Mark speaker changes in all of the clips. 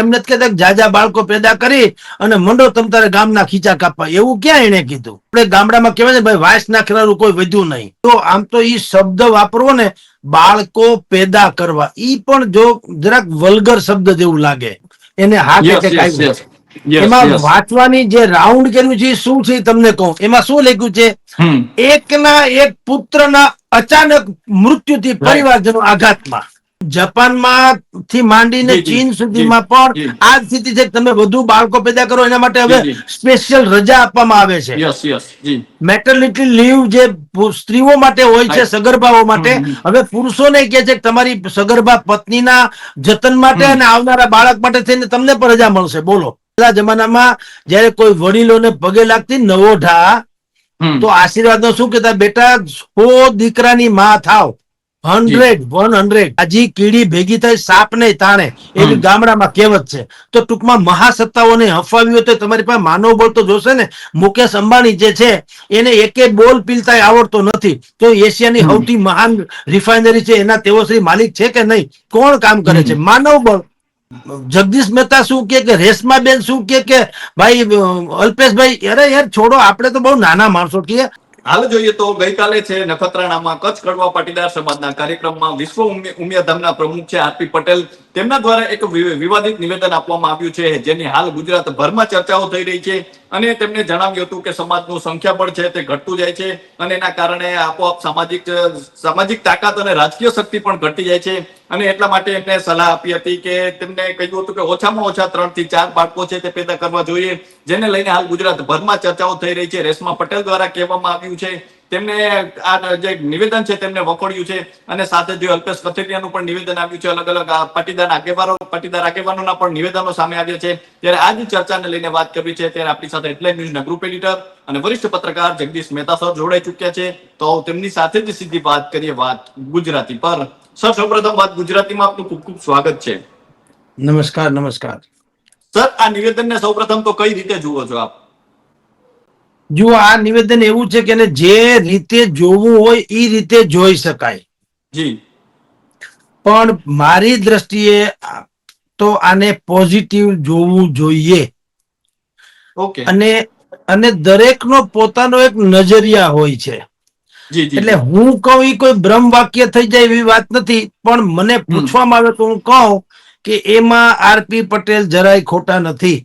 Speaker 1: એમ નથી કહેતા જાજા બાળકો પેદા કરી અને મંડો તમ તારે ગામના ખીચા કાપવા. એવું ક્યાં એને કીધું? આપણે ગામડામાં કહેવાય ને ભાઈ વાસ નાખનારું કોઈ વધ્યું નહીં. તો આમ તો એ શબ્દ વાપરવો ને બાળકો પેદા કરવા. ઈ પણ જો જરાક વલ્ગર શબ્દ જેવું લાગે. એને હાથ એટેક એમાં વાંચવાની જે રાઉન્ડ કર્યું છે શું છે તમને કહું. એમાં શું લખ્યું છે? એકના એક પુત્રના અચાનક મૃત્યુથી પરિવારજનો આઘાતમાં. જાપાનમાં થી માંડીને ચીન સુધીમાં પણ. આ સ્થિતિ છે તમે વધુ બાળકો પેદા કરો એના માટે હવે. સ્પેશિયલ રજા આપવામાં આવે છે. મેટર્નિટી લીવ જે સ્ત્રીઓ માટે હોય છે સગર્ભાઓ માટે. હવે પુરુષોને કહે છે કે તમારી સગર્ભા પત્નીના જતન માટે અને આવનારા બાળક માટે થઈને તમને પણ રજા મળશે. બોલો. પહેલા જમાનામાં જયારે કોઈ વડીલોને પગે લાગતી નવોઢા. તો આશીર્વાદ શું કેતા બેટા સો દીકરાની માં થાવ. હંડ્રેડ વન હંડ્રેડ આજી કીડી ભેગી થાય સાપ ને તાણે. એવી ગામડામાં કહેવત છે. તો ટૂંકમાં મહાસત્તાઓને હફાવી હોય તો તમારી પાસે માનવ બોલ તો જોશે ને? મુકેશ અંબાણી જે છે એને એકે બોલ પીલતા આવડતો નથી. તો એશિયાની સૌથી મહાન રિફાઇનરી છે એના તેઓ શ્રી માલિક છે કે નહીં? કોણ કામ કરે છે? માનવ બળ. જગદીશ મહેતા શું કે કે રેશમાબેન શું કે કે ભાઈ અલ્પેશભાઈ અરે યાર છોડો આપણે તો બહુ નાના માણસો છીએ.
Speaker 2: હાલ જોઈએ તો ગઈકાલે છે નખત્રાણામાં કચ્છ કડવા પાટીદાર સમાજના કાર્યક્રમમાં વિશ્વ ઉમ્ય- ઉમિયાધામના પ્રમુખ છે આરપી પટેલ. તેમના દ્વારા એક વિવાદિત નિવેદન આપવામાં આવ્યું છે, જેની હાલ ગુજરાત ભરમાં ચર્ચાઓ થઈ રહી છે અને તેમણે જણાવ્યું હતું કે સમાજનું સંખ્યાબળ છે તે ઘટતું જાય છે અને એના કારણે આપોઆપ સામાજિક સામાજિક તાકાત અને રાજકીય શક્તિ પણ ઘટી જાય છે. અને એટલા માટે એમને સલાહ આપી હતી કે તેમને કહ્યું હતું કે ઓછામાં ઓછા ત્રણથી ચાર બાળકો છે તે પેદા કરવા જોઈએ, જેને લઈને હાલ ગુજરાત ભરમાં ચર્ચાઓ થઈ રહી છે. રેશમા પટેલ દ્વારા કહેવામાં આવ્યું છે તેમને આ જે નિવેદન છે તેમને વખોડ્યું છે અને સાથે જે અલ્પેશ કથિરિયાનું પણ નિવેદન આવ્યું છે અલગ અલગ પાટીદાર આગેવાનો પાટીદાર આગેવાનોના પણ નિવેદનો સામે આવ્યા છે. ત્યારે આ જ ચર્ચાને લઈને વાત કરવી છે. ત્યારે આપણી સાથે હેડલાઇન ન્યૂઝના ગ્રુપ એડિટર અને વરિષ્ઠ પત્રકાર જગદીશ મહેતા સર જોડાઈ ચુક્યા છે. તો તેમની સાથે જ સીધી વાત કરીએ વાત ગુજરાતી પર. સર સૌપ્રથમ વાત ગુજરાતીમાં આપનું ખૂબ ખૂબ સ્વાગત છે.
Speaker 1: નમસ્કાર નમસ્કાર.
Speaker 2: સર આ નિવેદનને સૌપ્રથમ તો કઈ રીતે જુઓ છો આપ?
Speaker 1: જુઓ આ નિવેદન એવું છે કે જે રીતે જોવું હોય એ રીતે જોઈ શકાય.
Speaker 2: જી.
Speaker 1: પણ મારી દ્રષ્ટિએ તો આને પોઝિટિવ જોવું જોઈએ.
Speaker 2: ઓકે.
Speaker 1: અને અને દરેકનો પોતાનો એક નજરિયા હોય છે.
Speaker 2: જી જી
Speaker 1: એટલે હું કહું એ કોઈ બ્રહ્મ વાક્ય થઈ જાય એવી વાત નથી પણ મને પૂછવામાં આવે તો હું કહું કે એમાં આરપી પટેલ જરાય ખોટા નથી.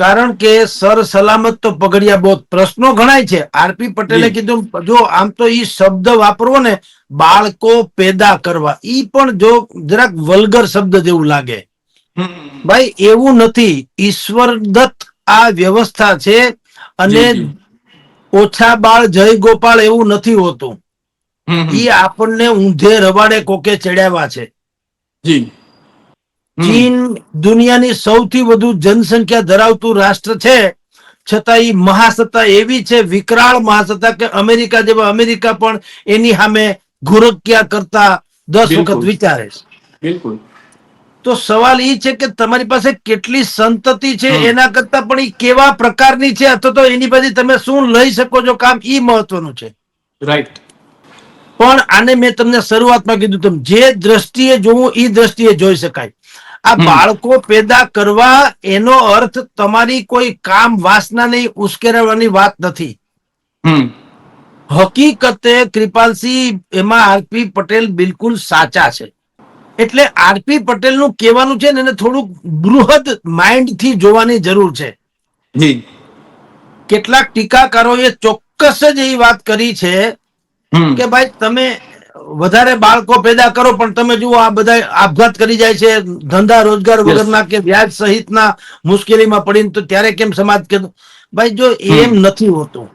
Speaker 1: કારણ કે સર સલામત તો પગડિયા બહુ પ્રશ્નો ઘણાય છે. આરપી પટેલે કીધું જો આમ તો ઈ શબ્દ વાપરવો ને બાળકો પેદા કરવા. ઈ પણ જો જરાક વલ્ગર શબ્દ જેવું લાગે. ભાઈ એવું નથી. ઈશ્વર દત્ત આ વ્યવસ્થા છે અને. ઓછા બાળ જય ગોપાલ એવું નથી હોતું. ઈ આપણને ઊંધે રવાડે કોકે ચડ્યાવા છે.
Speaker 2: જી.
Speaker 1: ચીન દુનિયાની સૌથી વધુ જનસંખ્યા ધરાવતું રાષ્ટ્ર છે. છતાં એ મહાસત્તા એવી છે વિકરાળ મહાસત્તા કે અમેરિકા જેવા અમેરિકા પણ એની સામે ઘુરક્યા કરતા દસ વખત વિચારે છે.
Speaker 2: બિલકુલ.
Speaker 1: તો સવાલ એ છે કે તમારી પાસે કેટલી સંતતિ છે એના કરતા પણ એ કેવા પ્રકારની છે અથવા તો એની પછી તમે શું લઈ શકો છો કામ એ મહત્વનું છે.
Speaker 2: રાઈટ
Speaker 1: પણ આને મેં તમને શરૂઆતમાં કીધું તેમ જે દ્રષ્ટિએ જોવું એ દ્રષ્ટિએ જોઈ શકાય. આ બાળકો પેદા કરવા એનો અર્થ તમારી કોઈ કામ વાસનાને ઉશ્કેરવાની વાત નથી. હકીકતે કૃપાલસિંહ એમાં આરપી પટેલ બિલકુલ સાચા છે. એટલે આરપી પટેલનું કહેવાનું છે ને એને થોડુંક બૃહદ માઇન્ડથી જોવાની જરૂર છે.
Speaker 2: કેટલાક
Speaker 1: કેટલાક ટીકાકારોએ ચોક્કસ જ એવી વાત કરી છે કે ભાઈ તમે વધારે બાળકો પેદા કરો પણ તમે જુઓ આ બધા આપઘાત કરી જાય છે ધંધા રોજગાર. વગરના કે વ્યાજ સહિતના મુશ્કેલીમાં પડીને તો ત્યારે કેમ સમાજ કે ભાઈ જો એમ નથી હોતું.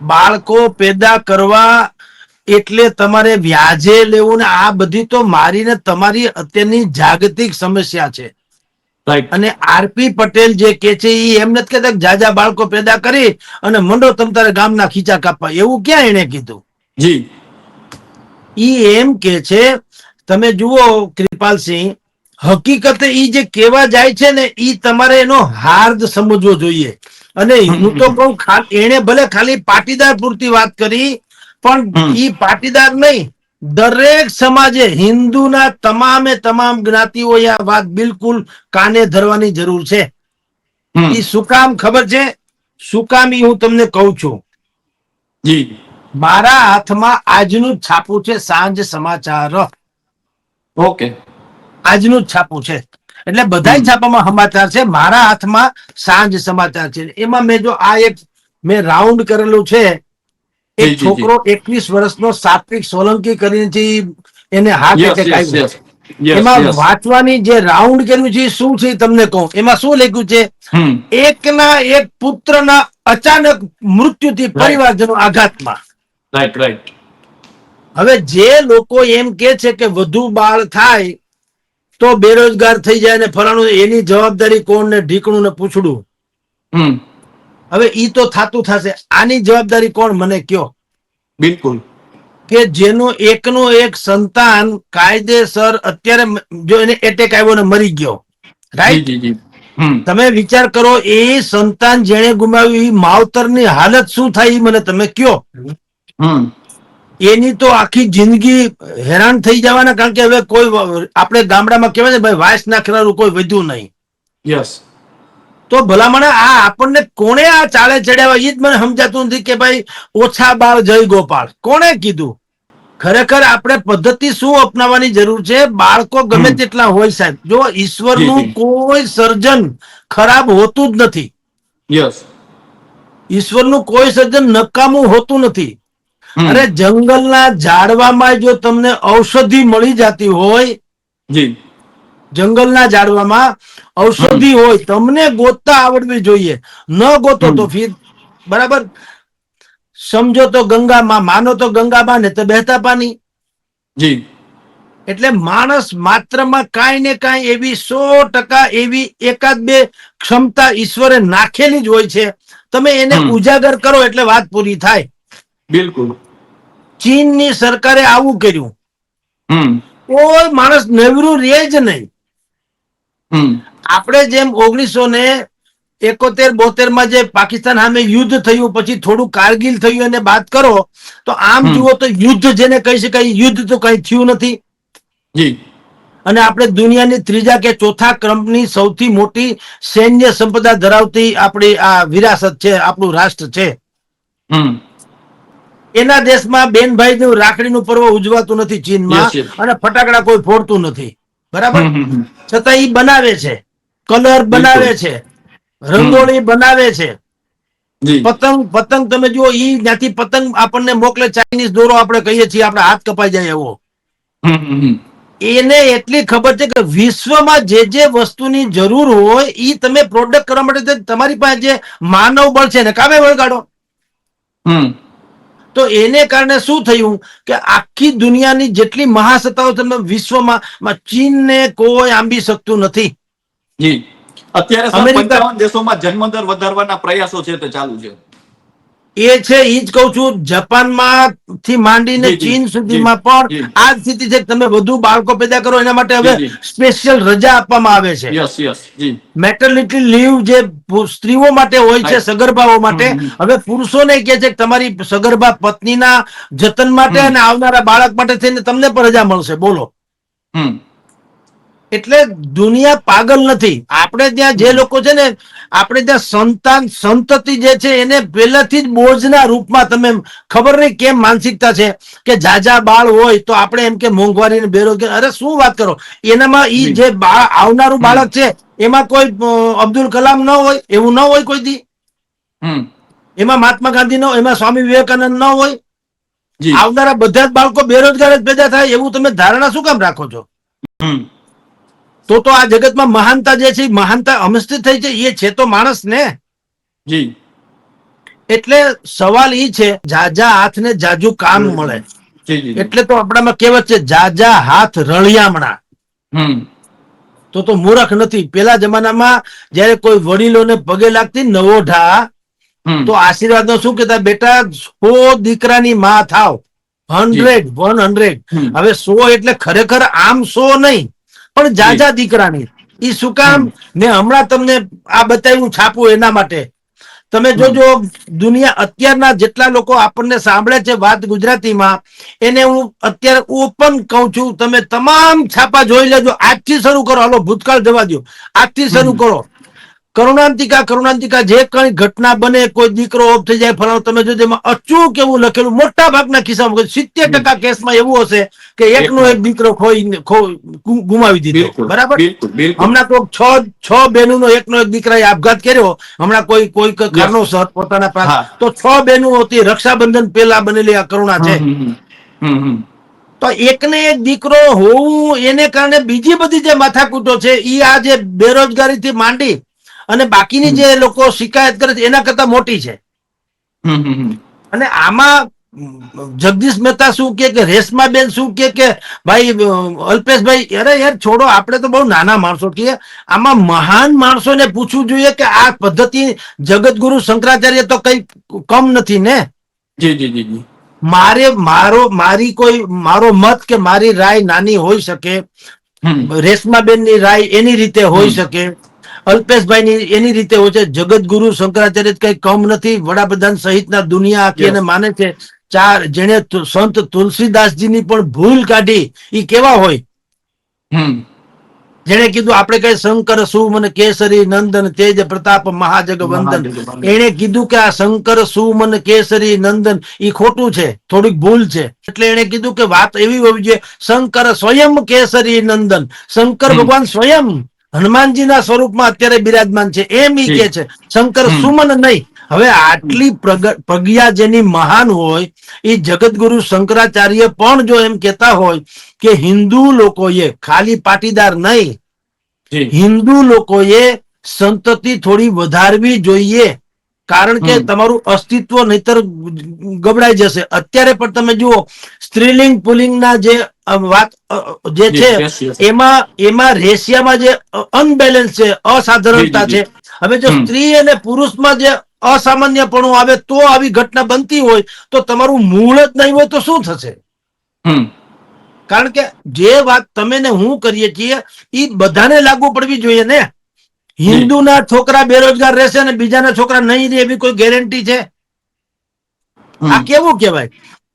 Speaker 1: બાળકો પેદા કરવા એટલે તમારે વ્યાજે લેવું ને આ બધી તો મારીને તમારી અત્યારની જાગતિક સમસ્યા છે. અને આરપી પટેલ જે કે છે એ એમ નથી કહેતા કે જાજા બાળકો પેદા કરી અને મંડો તમ તારે ગામના ખીચા કાપવા. એવું ક્યાં એને કીધું?
Speaker 2: જી.
Speaker 1: ઈ એમ કે છે તમે જુઓ કૃપાલસિંહ હકીકતે ઈ જે કેવા જાય છે ને ઈ તમારે એનો હાર્દ સમજવો જોઈએ. અને હું તો કહું એને ભલે ખાલી પાટીદાર પૂરતી વાત કરી પણ ઈ પાટીદાર નહીં. દરેક સમાજે હિન્દુના તમામે તમામ જ્ઞાતિઓએ આ વાત બિલકુલ કાને ધરવાની જરૂર છે. ઈ શું કામ ખબર છે? શું કામ ઈ હું તમને કહું છું?
Speaker 2: જી.
Speaker 1: મારા હાથમાં આજનું છાપું છે સાંજ સમાચાર.
Speaker 2: ઓકે.
Speaker 1: આજનું છાપું છે. એટલે બધા છાપામાં સમાચાર છે મારા હાથમાં સાંજ સમાચાર છે. એમાં મેં જો આ એક મેં રાઉન્ડ કરેલું છે એક છોકરો એકવીસ વર્ષનો સાત્વિક સોલંકી કરીને છે એને
Speaker 2: હાથ
Speaker 1: એટેક આવ્યો. એમાં વાંચવાની જે રાઉન્ડ કર્યું છે શું છે તમને કહું. એમાં શું લખ્યું છે? એકના એક પુત્રના અચાનક મૃત્યુથી પરિવારજનો આઘાતમાં.
Speaker 2: રાઈટ રાઈટ
Speaker 1: હવે જે લોકો એમ કે છે કે વધુ બાળ થાય તો બેરોજગાર થઈ જાય ને ફલાણું એની જવાબદારી કોણ ને ઢીકણું ને પૂછડું? હવે ઈ તો થાતું થશે. આની જવાબદારી કોણ મને કયો?
Speaker 2: બિલકુલ.
Speaker 1: કે જેનું એકનું એક સંતાન કાયદેસર અત્યારે જો એને એટેક આવ્યો ને મરી ગયો. રાઈટ તમે વિચાર કરો એ સંતાન જેણે ગુમાવ્યું એ માવતરની હાલત શું થાય એ મને તમે કયો? એની તો આખી જિંદગી હેરાન થઈ જવાના કારણ કે હવે કોઈ આપણે ગામડામાં કહેવાય ને ભાઈ વાસ નાખનારું કોઈ વધ્યું નહીં.
Speaker 2: યસ
Speaker 1: તો ભલામણ આ આપણને કોણે આ ચાલે ચડ્યા એ જ મને સમજાતું નથી કે ભાઈ ઓછા બાળ જય ગોપાલ. કોણે કીધું? ખરેખર આપણે પદ્ધતિ શું અપનાવવાની જરૂર છે? બાળકો ગમે તેટલા હોય સાહેબ. જો ઈશ્વરનું. કોઈ સર્જન ખરાબ હોતું જ નથી.
Speaker 2: યસ
Speaker 1: ઈશ્વરનું કોઈ સર્જન નકામું હોતું નથી. અરે જંગલના ઝાડવામાં જો તમને ઔષધિ મળી જતી હોય
Speaker 2: જી.
Speaker 1: જંગલના ઝાડવામાં ઔષધિ હોય તમને ગોતતા આવડવી જોઈએ. ન ગોતો તો. ફીર બરાબર? સમજો તો ગંગામાં માનો તો ગંગામાં ને તો બહેતા પાણી.
Speaker 2: જી.
Speaker 1: એટલે માણસ માત્રમાં કાંઈ ને કાંઈ એવી સો ટકા એવી એકાદ બે ક્ષમતા ઈશ્વરે નાખેલી જ હોય છે. તમે એને ઉજાગર કરો એટલે વાત પૂરી થાય.
Speaker 2: બિલકુલ.
Speaker 1: ચીનની સરકારે આવું કર્યું. કોઈ માણસ નવરું રહે જ નહીં. આપણે જેમ ઓગણીસો ને એકોતેર બોતેરમાં જે પાકિસ્તાન સામે યુદ્ધ થયું પછી થોડું કારગિલ થયું અને વાત કરો તો આમ જુઓ તો યુદ્ધ જેને કહી શકાય યુદ્ધ તો કઈ થયું નથી. અને આપણે દુનિયાની ત્રીજા કે ચોથા ક્રમની સૌથી મોટી સૈન્ય સંપદા ધરાવતી આપણી આ વિરાસત છે આપણું રાષ્ટ્ર છે. એના દેશમાં બેનભાઈ નું રાખડીનું પર્વ ઉજવાતું નથી ચીનમાં. અને ફટાકડા કોઈ ફોડતું નથી. બરાબર. છતાં ઈ બનાવે છે. કલર બનાવે છે. રંગોળી બનાવે છે. પતંગ પતંગ તમે જુઓ ઈ જ્યાંથી પતંગ આપણને મોકલે ચાઇનીઝ દોરો આપણે કહીએ છીએ આપણે હાથ કપાઈ જાય એવો. એને એટલી ખબર છે કે વિશ્વમાં જે જે વસ્તુની જરૂર હોય ઈ તમે પ્રોડક્ટ કરવા માટે તમારી પાસે જે માનવ બળ છે ને કામે વળગાડો.
Speaker 2: હમ.
Speaker 1: તો એને કારણે શું થયું કે આખી દુનિયાની જેટલી મહાસત્તાઓ તમે વિશ્વમાં ચીનને કોઈ આંબી શકતું નથી.
Speaker 2: જી. અત્યારે દેશોમાં જન્મદર વધારવાના પ્રયાસો છે તે ચાલુ છે.
Speaker 1: એ છે એ જ કઉ છું જાપાનમાં થી માંડીને ચીન સુધીમાં પણ આ સ્થિતિ છે તમે વધુ બાળકો પેદા કરો એના માટે હવે. સ્પેશિયલ રજા આપવામાં આવે છે. મેટર્નિટી લીવ જે. સ્ત્રીઓ માટે હોય છે સગર્ભાઓ માટે. હવે પુરુષોને કે છે કે તમારી સગર્ભા પત્નીના જતન માટે અને આવનારા બાળક માટે થઈને તમને પણ રજા મળશે. બોલો.
Speaker 2: હમ.
Speaker 1: એટલે દુનિયા પાગલ નથી. આપણે ત્યાં જે લોકો છે ને આપણે ત્યાં સંતાન સંતતિ જે છે એને પહેલાથી જ બોજના રૂપમાં તમે ખબર નહીં કેમ માનસિકતા છે કે જાજા બાળ હોય તો આપણે એમ કે મોંઘવારી ને બેરોજગાર અરે શું વાત કરો? એનામાં ઈ
Speaker 2: જે
Speaker 1: આવનારું બાળક છે એમાં કોઈ અબ્દુલ કલામ ન હોય એવું ન હોય કોઈ દી? એમાં મહાત્મા ગાંધી ન હોય એમાં સ્વામી વિવેકાનંદ ન હોય? આવનારા બધા જ બાળકો બેરોજગાર જ પેદા થાય એવું તમે ધારણા શું કામ રાખો છો?
Speaker 2: હમ.
Speaker 1: તો તો આ જગતમાં મહાનતા જે છે મહાનતા અમસ્તિત થઈ છે એ છે તો માણસ ને.
Speaker 2: જી.
Speaker 1: એટલે સવાલ એ છે જાજા હાથને જાજુ કામ મળે. એટલે તો આપણામાં કહેવત છે જાજા હાથ રળિયામણા. તો તો મૂરખ નથી. પેલા જમાનામાં જયારે કોઈ વડીલોને પગે લાગતી નવોઢા
Speaker 2: ઢા
Speaker 1: તો આશીર્વાદ નો શું કેતા બેટા સો દીકરાની માં થાવ. Hundred one
Speaker 2: hundred.
Speaker 1: હવે સો એટલે ખરેખર આમ સો નહીં. પણ જાજા દીકરાની. ઈ શું કામ? ને હમણાં તમને આ બતાવ્યું છાપું એના માટે. તમે જોજો દુનિયા અત્યારના જેટલા લોકો આપણને સાંભળે છે વાત ગુજરાતીમાં એને હું અત્યારે ઓપન કહું છું તમે તમામ છાપા જોઈ લેજો. આજથી શરૂ કરો. હાલો ભૂતકાળ જવા દો આજથી શરૂ કરો. કરુણાંતિકા કરુણાંતિકા જે કઈ ઘટના બને કોઈ દીકરો ઓફ થઈ જાય ફલાણું તમે જો એમાં અચૂક એવું લખેલું મોટા ભાગના કિસ્સામાં સિત્તેર ટકા કેસમાં એવું હશે કે એકનો એક દીકરો ખોઈ ગુમાવી દીધો. બરાબર? હમણાં તો છ છ બહેનો એકનો એક દીકરાએ આપઘાત કર્યો. હમણાં કોઈ કોઈ કારણોસર પોતાના પાસે તો છ બહેનો હતી રક્ષાબંધન પહેલા બનેલી આ કરુણા છે. તો એકને એક દીકરો હોવું એને કારણે બીજી બધી જે માથાકૂટો છે એ આ જે બેરોજગારીથી માંડી અને બાકીની જે લોકો શિકાયત કરે છે એના કરતા મોટી છે. અને આમાં જગદીશ મહેતા શું કે કે રેશમાબેન શું કે કે ભાઈ અલ્પેશભાઈ અરે યાર છોડો આપણે તો બહુ નાના માણસો છીએ. આમાં મહાન માણસોને પૂછવું જોઈએ કે આ પદ્ધતિ જગતગુરુ શંકરાચાર્ય તો કઈ કમ નથી ને?
Speaker 2: જી જી જી જી.
Speaker 1: મારે મારો મારી કોઈ મારો મત કે મારી રાય નાની હોઈ શકે. રેશમાબેનની રાય એની રીતે હોઈ શકે. અલ્પેશભાઈ ની એની રીતે હોય છે જગતગુરુ શંકરાચાર્ય કઈ કમ નથી વડાપ્રધાન સહિતના દુનિયા આખી એને માને છે. ચાર જેને સંત તુલસીદાસજીની પણ ભૂલ કાઢી એ કેવા હોય? જેને કીધું આપણે કઈ શંકર સુમન કેસરી નંદન તેજ પ્રતાપ મહાજગ વંદન.
Speaker 2: મહાજગવંદન.
Speaker 1: એણે કીધું કે આ શંકર સુમન કેસરી નંદન એ ખોટું છે થોડીક ભૂલ છે. એટલે એને કીધું કે વાત એવી હોવી જોઈએ શંકર સ્વયં કેસરી નંદન. શંકર ભગવાન સ્વયં? હનુમાનજીના સ્વરૂપમાં અત્યારે બિરાજમાન છે. એમ ઈ કે છે શંકર સુમન નહીં. હવે આટલી પ્રજ્ઞા જેની મહાન હોય એ જગતગુરુ શંકરાચાર્ય પણ જો એમ કહેતા હોય કે હિન્દુ લોકોએ ખાલી પાટીદાર નહીં. હિન્દુ લોકોએ સંતતિ થોડી વધારવી જોઈએ. કારણ કે તમારું અસ્તિત્વ નહીતર ગબડાઈ જશે. અત્યારે પણ તમે જુઓ સ્ત્રીલિંગ પુલિંગના જે વાત જે છે. એમાં એમાં રેશિયામાં જે અનબેલેન્સ છે અસાધારણતા છે. હવે જો સ્ત્રી અને પુરુષમાં જે અસામાન્યપણું આવે તો આવી ઘટના બનતી હોય તો તમારું મૂળ જ નહીં હોય તો શું થશે? કારણ કે જે વાત તમે ને હું કરીએ છીએ એ બધાને લાગુ પડવી જોઈએ ને. હિન્દુના છોકરા બેરોજગાર રહેશે ને બીજાના છોકરા નહીં રહે એવી કોઈ ગેરંટી છે? આ કેવું કહેવાય?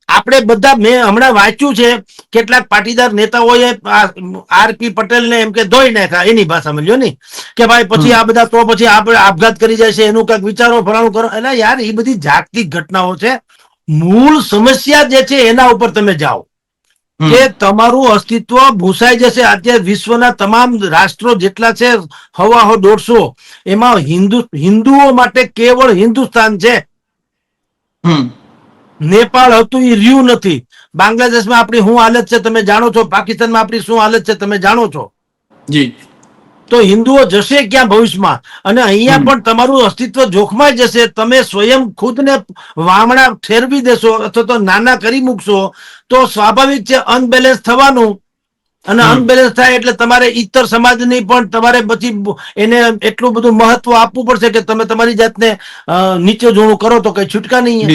Speaker 1: આપણે બધા મેં હમણાં વાંચ્યું છે કેટલાક પાટીદાર નેતાઓએ આરપી પટેલ ને એમ કે ધોઈ નાખ્યા એની ભાષામાં મળ્યો નહીં કે ભાઈ પછી આ બધા તો પછી આપણે આપઘાત કરી જાય છે એનું કંઈક વિચારો ફરાણું કરો. એટલે યાર એ બધી જાગતિક ઘટનાઓ છે. મૂળ સમસ્યા જે છે એના ઉપર તમે જાઓ. કે તમારું અસ્તિત્વ ભૂસાઈ જશે. અત્યારે વિશ્વના તમામ રાષ્ટ્રો જેટલા છે હવા હો દોઢસો એમાં હિન્દુ હિન્દુઓ માટે કેવળ હિન્દુસ્તાન છે. નેપાળ હતું એ રહ્યું નથી. બાંગ્લાદેશમાં આપણી શું હાલત છે તમે જાણો છો? પાકિસ્તાનમાં આપણી શું હાલત છે તમે જાણો છો?
Speaker 2: જી.
Speaker 1: તો હિન્દુઓ જશે ક્યાં ભવિષ્યમાં? અને અહીંયા પણ તમારું અસ્તિત્વ જોખમાઈ જશે. તમે સ્વયં ખુદને વામણા ઠેરવી દેશો અથવા તો નાના કરી મૂકશો તો સ્વાભાવિક છે અનબેલેન્સ થવાનું. અને અનબેલેન્સ થાય એટલે તમારે ઇતર સમાજની પણ તમારે પછી એને એટલું બધું મહત્વ આપવું પડશે કે તમે તમારી જાતને નીચે જોણું કરો તો કઈ છૂટકા નહીં.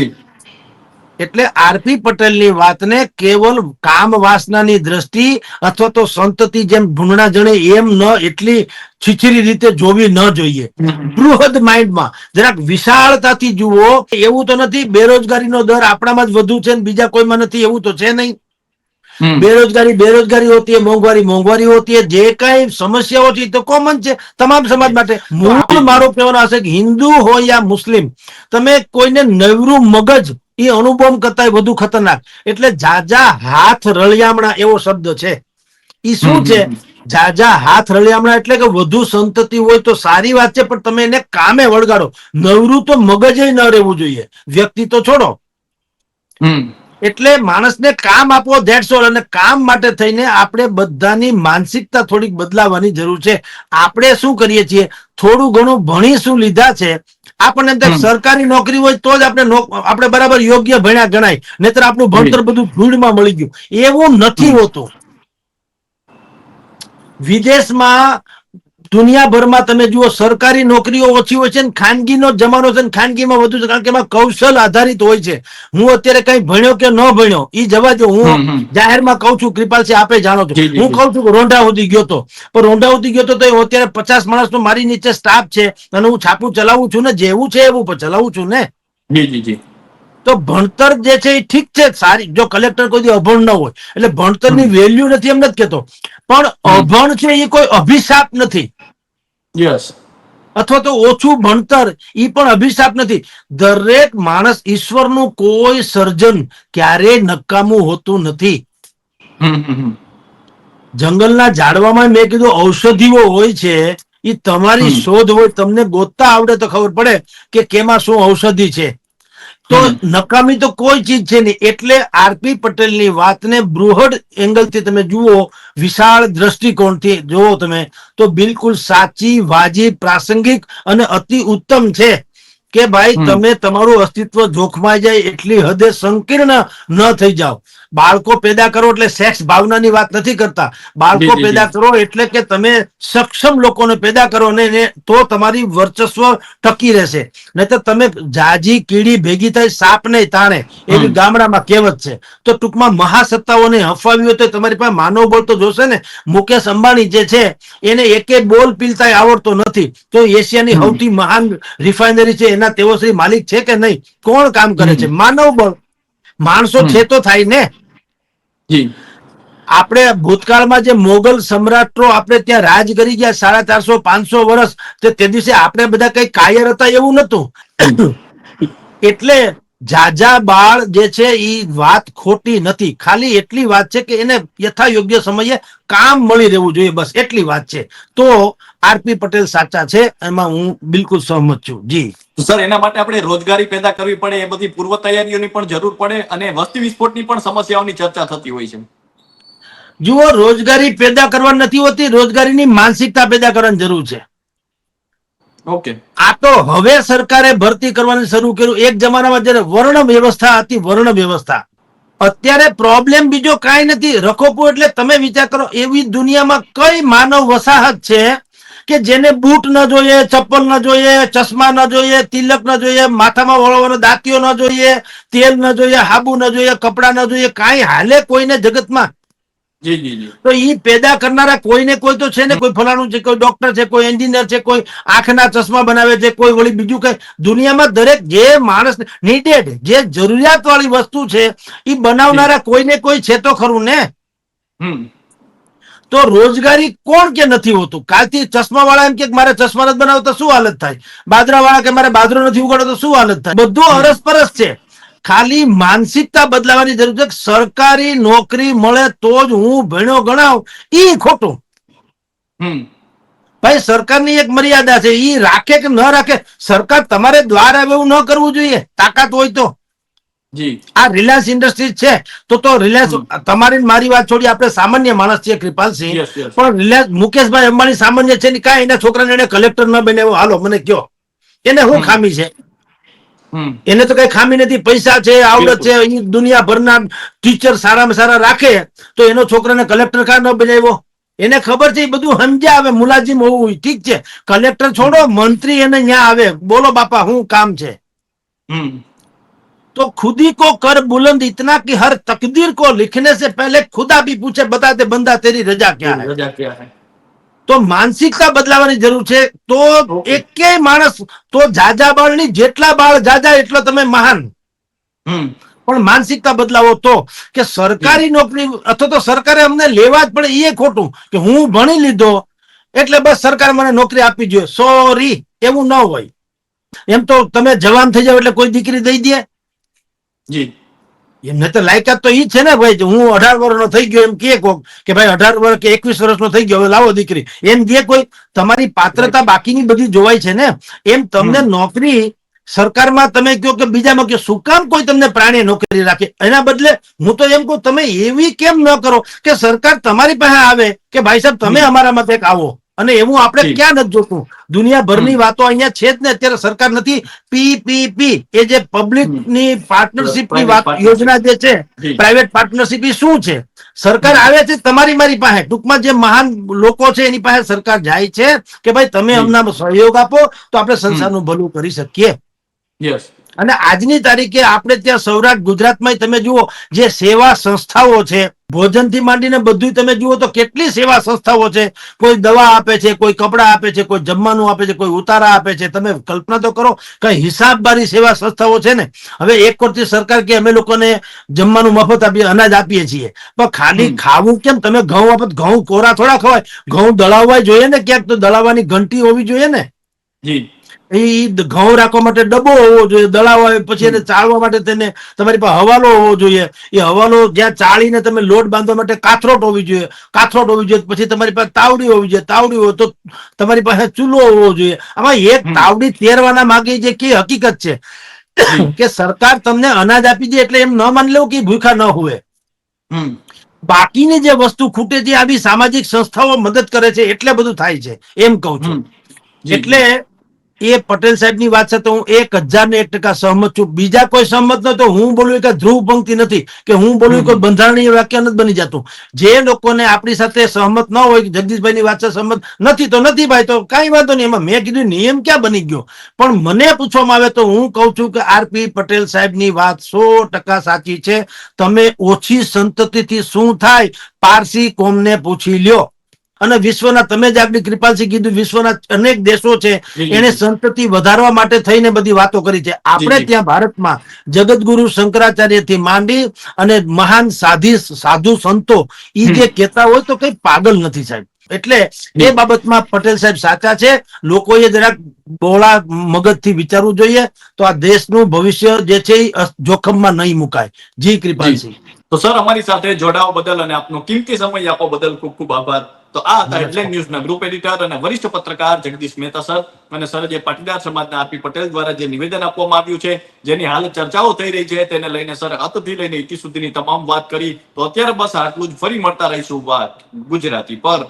Speaker 1: એટલે આરપી પટેલની વાતને કેવલ કામ વાસનાની દ્રષ્ટિ અથવા તો સંતતિ જેમ ભૂંગણા જણે એમ ન એટલી છીછરી રીતે જોવી ન જોઈએ. બૃહદ માઇન્ડમાં જરાક વિશાળતાથી જુઓ એવું તો નથી બેરોજગારીનો દર આપણામાં જ વધુ છે ને બીજા કોઈમાં નથી એવું તો છે નહીં. બેરોજગારી બેરોજગારી હોતી હે મોંઘવારી મોંઘવારી હોતી હે જે કઈ સમસ્યાઓ છે તો કોમન છે તમામ સમાજ માટે. મૂળ મારો કહેવાનો હશે કે હિન્દુ હોય યા મુસ્લિમ તમે કોઈને નવરું મગજ એ અનુભવ કરતા વધુ ખતરનાક. એટલે જાજા હાથ રળિયામણા એવો શબ્દ છે. એ શું છે? જાજા હાથ રળિયામણા એટલે કે વધુ સંતતિ હોય તો સારી વાત છે પણ તમે એને કામે વળગાડો. નવરું તો મગજ ન રહેવું જોઈએ. વ્યક્તિ તો છોડો. એટલે માણસને કામ આપવો ધેટ્સ ઓલ અને કામ માટે થઈને આપણે બધાની માનસિકતા થોડીક બદલાવાની જરૂર છે. આપણે શું કરીએ છીએ? થોડું ઘણું ભણી શું લીધા છે આપણને
Speaker 2: અંદર
Speaker 1: સરકારી નોકરી હોય તો જ આપણે આપણે બરાબર યોગ્ય ભણ્યા ગણાય. નહીતર આપણું ભણતર બધું ધૂળમાં મળી ગયું. એવું નથી હોતું. વિદેશમાં દુનિયાભરમાં તમે જુઓ સરકારી નોકરીઓ ઓછી હોય છે ને ખાનગીનો જમાનો છે ને ખાનગીમાં વધુ છે કારણ કે એમાં કૌશલ આધારિત હોય છે. હું અત્યારે કઈ ભણ્યો કે ન ભણ્યો એ જવા દો. હું જાહેરમાં કહું છું કૃપાલસિંહ આપે જાણો છો. હું. કહું છું રોંઢા સુધી ગયો તો. પણ રોંઢા સુધી ગયો તો તો અત્યારે પચાસ માણસનો મારી નીચે સ્ટાફ છે અને હું છાપું ચલાવું છું ને જેવું છે એવું ચલાવું છું ને.
Speaker 2: જી જી જી.
Speaker 1: તો ભણતર જે છે એ ઠીક છે સારી. જો કલેક્ટર કોઈ અભણ ન હોય. એટલે ભણતરની વેલ્યુ નથી એમ નથી કેતો. પણ અભણ છે એ કોઈ અભિશાપ નથી.
Speaker 2: યસ
Speaker 1: અથવા તો ઓછું ભણતર એ પણ અભિશાપ નથી. દરેક માણસ ઈશ્વરનું કોઈ સર્જન ક્યારેય નકામું હોતું નથી. જંગલના ઝાડવામાં મેં કીધું ઔષધિઓ હોય છે એ તમારી શોધ હોય તમને ગોતતા આવડે તો ખબર પડે કે કેમાં શું ઔષધિ છે. તો નકામી તો કોઈ ચીજ છે નહીં. એટલે આરપી પટેલની વાતને બૃહદ એંગલથી તમે જુઓ વિશાળ દ્રષ્ટિકોણથી જુઓ તમે તો બિલકુલ સાચી વાજી પ્રાસંગિક અને અતિ ઉત્તમ છે. કે ભાઈ તમે તમારું અસ્તિત્વ જોખમાઈ જાય એટલી હદે સંકીર્ણ ન થઈ જાઓ. બાળકો પેદા કરો એટલે સેક્સ ભાવનાની વાત નથી કરતા. બાળકો પેદા કરો એટલે કે તમે સક્ષમ લોકોને પેદા કરો ને ને તો તમારી વર્ચસ્વ ટકી રહેશે. નહીં તો તમે જાજી કીડી ભેગી થઈ સાપ નહીં તાણે. એવી ગામડામાં કહેવત છે. તો ટૂંકમાં મહાસત્તાઓને હફાવી હોય તો તમારી પાસે માનવ બોલ તો જોશે ને. મુકેશ અંબાણી જે છે એને એકે બોલ પીલતા આવડતો નથી. તો એશિયાની સૌથી મહાન રિફાઇનરી છે એના તેઓ શ્રી માલિક છે કે નહીં? કોણ કામ કરે છે? માનવ બળ. માણસો છે તો થાય ને? આપણે ભૂતકાળમાં જે મોગલ સમ્રાટો આપણે ત્યાં રાજ કરી ગયા સાડા ચારસો પાંચસો વર્ષ તે તે દિવસે આપણે બધા કઈ કાયર હતા એવું નતું એટલે જાજા બાળ જે છે એ વાત ખોટી નથી. ખાલી એટલી વાત છે કે એને યથા યોગ્ય સમયે કામ મળી રહેવું જોઈએ બસ એટલી વાત છે. તો આરપી પટેલ સાચા છે એમાં હું બિલકુલ સહમત છું. જી.
Speaker 2: સર એના માટે આપણે રોજગારી પેદા કરવી પડે એ બધી પૂર્વ તૈયારીઓની પણ જરૂર પડે અને વસ્તી વિસ્ફોટની પણ સમસ્યાઓની ચર્ચા થતી હોય છે.
Speaker 1: જુઓ રોજગારી પેદા કરવા નથી હોતી રોજગારીની માનસિકતા પેદા કરવાની જરૂર છે.
Speaker 2: ઓકે
Speaker 1: આ તો હવે સરકારે ભરતી કરવાનું શરૂ કર્યું. એક જમાનામાં જયારે વર્ણ વ્યવસ્થા હતી, વર્ણ વ્યવસ્થા. અત્યારે પ્રોબ્લેમ બીજો કાંઈ નથી. રખોપુર એટલે તમે વિચાર કરો, એવી દુનિયામાં કઈ માનવ વસાહત છે કે જેને બૂટ ન જોઈએ, ચપ્પલ ન જોઈએ, ચશ્મા ન જોઈએ, તિલક ન જોઈએ, માથામાં વળવાનો દાંતીઓ ન જોઈએ, તેલ ન જોઈએ, હાબુ ન જોઈએ, કપડા ન જોઈએ, કાંઈ હાલે કોઈને જગતમાં? તો એ પેદા કરનારા કોઈને કોઈ તો છે ને કોઈ ફલાણું છે કોઈ ડોક્ટર છે કોઈ એન્જિનિયર છે કોઈ આંખના ચશ્મા બનાવે છે કોઈ વળી બીજું કઈ. દુનિયામાં દરેક જે માણસ નીડેડ જે જરૂરિયાત વાળી વસ્તુ છે એ બનાવનારા કોઈને કોઈ છે તો ખરું ને?
Speaker 2: હમ.
Speaker 1: તો રોજગારી કોણ કે નથી હોતું? કાલથી ચશ્મા વાળા એમ કે મારે ચશ્મા નથી બનાવતો શું હાલત થાય? બાજરા વાળા કે મારે બાજરો નથી ઉગાડો તો શું હાલત થાય? બધું અરસપરસ છે. ખાલી માનસિકતા બદલાવાની જરૂર છે. સરકારી નોકરી મળે તો જ હું ભણ્યો ગણાવ. ઈ ખોટું. ભાઈ સરકારની એક મર્યાદા છે. ઈ રાખે કે ન રાખે સરકાર તમારે દ્વારા એવું ન કરવું જોઈએ. તાકાત હોય તો. આ રિલાયન્સ ઇન્ડસ્ટ્રીઝ છે. તો તો રિલાયન્સ તમારી મારી વાત છોડી આપણે સામાન્ય માણસ છીએ કૃપાલસિંહ. પણ રિલાયન્સ મુકેશભાઈ અંબાણી સામાન્ય છે ને કાંઈ એના છોકરાને એને કલેક્ટર ન બનાવ્યો હાલો મને કયો. એને શું ખામી છે. એને તો કઈ ખામી નથી પૈસા છે આવડત છે ઈ દુનિયાભરના ટીચર સારામાં સારા રાખે તો એનો છોકરાને કલેક્ટર કા ન બનાવ્યો એને ખબર છે એ બધું સમજ્યા આવે મુલાજીમ હોવું ઠીક છે કલેક્ટર છોડો મંત્રી એને ન્યા આવે બોલો બાપા શું કામ છે
Speaker 2: હમ
Speaker 1: तो खुद ही को कर बुलंद इतना कि हर तकदीर को लिखने से पहले खुदा भी पूछे बता दे बंदा तेरी रजा क्या है
Speaker 2: રજા ક્યાં હે
Speaker 1: તો માનસિકતા બદલાવાની જરૂર છે. તો. એકેય માણસ તો જાજા બાળની જેટલા બાળ જાજા એટલો તમે મહાન. પણ માનસિકતા બદલાવો તો કે સરકારી નોકરી અથવા તો સરકારે અમને લેવા જ પડે એ ખોટું કે હું ભણી લીધો એટલે બસ સરકાર મને નોકરી આપી જોઈએ. સોરી એવું ન હોય. એમ તો તમે જવાન થઈ જાવ એટલે કોઈ દીકરી દઈ દે.
Speaker 2: જી.
Speaker 1: એમને તો લાયકાત તો ઈ છે ને ભાઈ હું અઢાર વર્ષનો થઈ ગયો એમ કે કોક કે ભાઈ અઢાર વર્ષ કે એકવીસ વર્ષનો થઈ ગયો હવે લાવો દીકરી. એમ જે કોઈ તમારી પાત્રતા બાકીની બધી જોવાય છે ને? એમ તમને નોકરી સરકારમાં તમે કહો કે બીજામાં કે શું કામ કોઈ તમને પ્રાણી નોકરી રાખે? એના બદલે હું તો એમ કહું તમે એવી કેમ ન કરો કે સરકાર તમારી પાસે આવે કે ભાઈ સાહેબ તમે અમારામાં કંઈક આવો? અને એવું આપણે ક્યાં નથી જોતું? દુનિયાભરની વાતો અહીંયા છે જ ને અત્યારે સરકાર નથી. પીપીપી એ જે પબ્લિકની
Speaker 2: પાર્ટનરશિપની
Speaker 1: વાત યોજના જે છે પ્રાઇવેટ પાર્ટનરશિપ એ શું છે? સરકાર આવે છે તમારી મારી પાસે. ટૂંકમાં જે મહાન લોકો છે એની પાસે સરકાર જાય છે કે ભાઈ તમે. અમને સહયોગ આપો તો આપણે સંસારનું ભલું કરી શકીએ.
Speaker 2: યસ
Speaker 1: અને આજની તારીખે આપણે ત્યાં સૌરાષ્ટ્ર ગુજરાતમાં તમે જુઓ જે સેવા સંસ્થાઓ છે ભોજનથી માંડીને બધું તમે જુઓ તો કેટલી સેવા સંસ્થાઓ છે. કોઈ દવા આપે છે કોઈ કપડાં આપે છે કોઈ જમવાનું આપે છે કોઈ ઉતારા આપે છે. તમે કલ્પના તો કરો કઈ હિસાબબારી સેવા સંસ્થાઓ છે ને. હવે એક વખતે સરકાર કે અમે લોકોને જમવાનું મફત આપીએ અનાજ આપીએ છીએ. પણ ખાલી ખાવું કેમ? તમે ઘઉં આપત ઘઉં કોરા થોડા ખવાય. ઘઉં દળાવવા જોઈએ ને ક્યાંક તો દળાવવાની ઘંટી હોવી જોઈએ ને.
Speaker 2: જી.
Speaker 1: એ ઘઉં રાખવા માટે ડબ્બો હોવો જોઈએ દળાવવા પછી એને ચાળવા માટે તેને તમારી પાસે હવાલો હોવો જોઈએ. એ હવાલો જ્યાં ચાળીને તમે લોટ બાંધવા માટે કાથરોટ હોવી જોઈએ. કાથરોટ હોવી જોઈએ પછી તમારી પાસે તાવડી હોવી જોઈએ. તાવડી હોય તો તમારી પાસે ચૂલો હોવો જોઈએ. આમાં એક તાવડી તેરવાના માગે જે કે હકીકત છે? કે સરકાર તમને અનાજ આપી દે એટલે એમ ન માની લેવું કે ભૂખા ન હોય
Speaker 2: હમ.
Speaker 1: બાકીની જે વસ્તુ ખૂટે છે આવી સામાજિક સંસ્થાઓ મદદ કરે છે એટલે બધું થાય છે. એમ કહું છું. એટલે એ પટેલ સાહેબની વાત છે તો હું એક હજાર ને એક ટકા સહમત છું. બીજા કોઈ સહમત ન તો હું બોલું કે ધ્રુવ પંક્તિ નથી કે હું બોલું કોઈ બંધારણીય વાક્ય નથી બની જતું. જે લોકોને આપણી સાથે સહમત ન હોય જગદીશભાઈ ની વાત છે સહમત નથી તો નથી ભાઈ તો કઈ વાંધો નહીં. એમાં મેં કીધું નિયમ ક્યાં બની ગયો? પણ મને પૂછવામાં આવે તો હું કહું છું કે આરપી પટેલ સાહેબની વાત સો ટકા સાચી છે. તમે ઓછી સંતતિથી શું થાય? પારસી કોમને પૂછી લ્યો. અને વિશ્વના તમે જ આપણી કૃપાલસિંહ કીધું વિશ્વના અનેક દેશો છે એને સંતતિ વધારવા માટે થઈને બધી વાતો કરી છે. આપણે ત્યાં ભારતમાં જગતગુરુ શંકરાચાર્યથી માંડી અને મહાન સાધી સાધુ સંતો એ જે કહેતા હોય તો કઈ પાગલ નથી સાહેબ. એટલે એ બાબતમાં પટેલ સાહેબ સાચા છે. લોકોએ જરાક બોળા મગજથી વિચારવું જોઈએ તો આ દેશનું ભવિષ્ય જે છે એ જોખમમાં નહીં મુકાય. જી. કૃપાલસિંહ.
Speaker 2: તો સર અમારી સાથે જોડાવા બદલ અને આપનો કિંમતી સમય આપવા બદલ ખૂબ ખૂબ આભાર. તો આ હતા હેડલાઇન ન્યૂઝના ગ્રુપ એડિટર અને વરિષ્ઠ પત્રકાર જગદીશ મહેતા સર અને સર જે પાટીદાર સમાજના આરપી પટેલ દ્વારા જે નિવેદન આપવામાં આવ્યું છે જેની હાલ ચર્ચાઓ થઈ રહી છે તેને લઈને સર અંતથી લઈને ઇતિ સુધીની તમામ વાત કરી. તો અત્યારે બસ આટલું જ. ફરી મળતા રહીશું વાત ગુજરાતી પર.